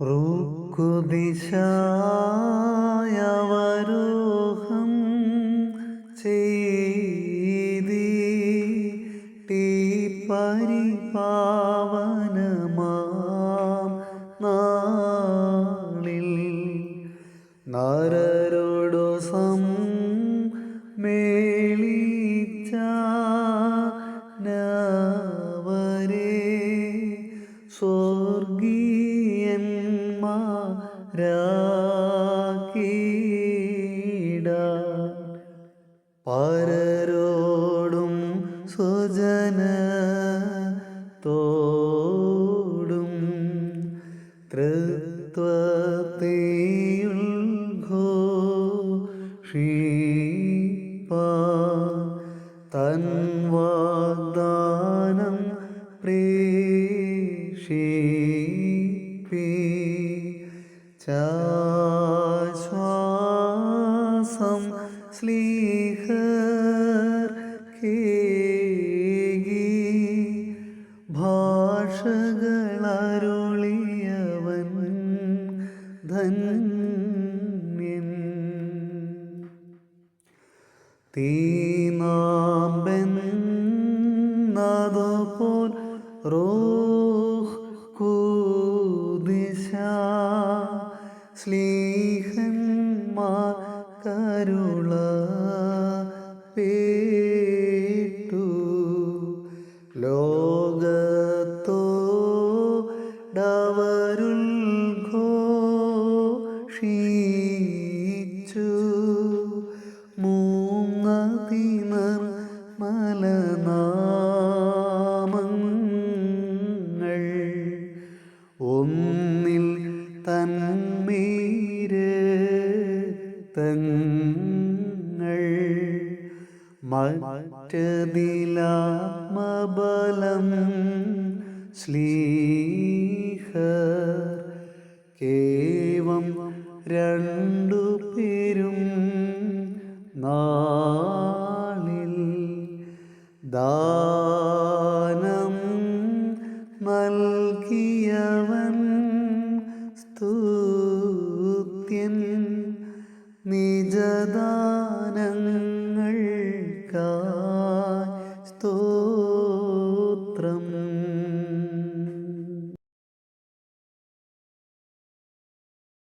റുക്കുദിശായവരോഹം ചെയ്തി പരിപാവനമാം നാളിൽ നരരോടു മേളിച്ച പരരോടും സ്വജന തോടും തൃത്വത്തെയുൾഘോഷിപ്പ തൻ വാഗ്ദാനം പ്രേഷിപ്പി ചാശ്വാസം ഭാഷകളരുളിയവൻ ധന്യൻ. തീനാമ്പെന്നതുപോൽ ഒന്നിൽ തന്മീര് തങ്ങൾ മറ്റതിലാത്മബലം ശ്ലീഹ കേവം രണ്ടു പേരും നാളിൽ സ്തുത്യൻ നിജദാനങ്ങൾക്കാ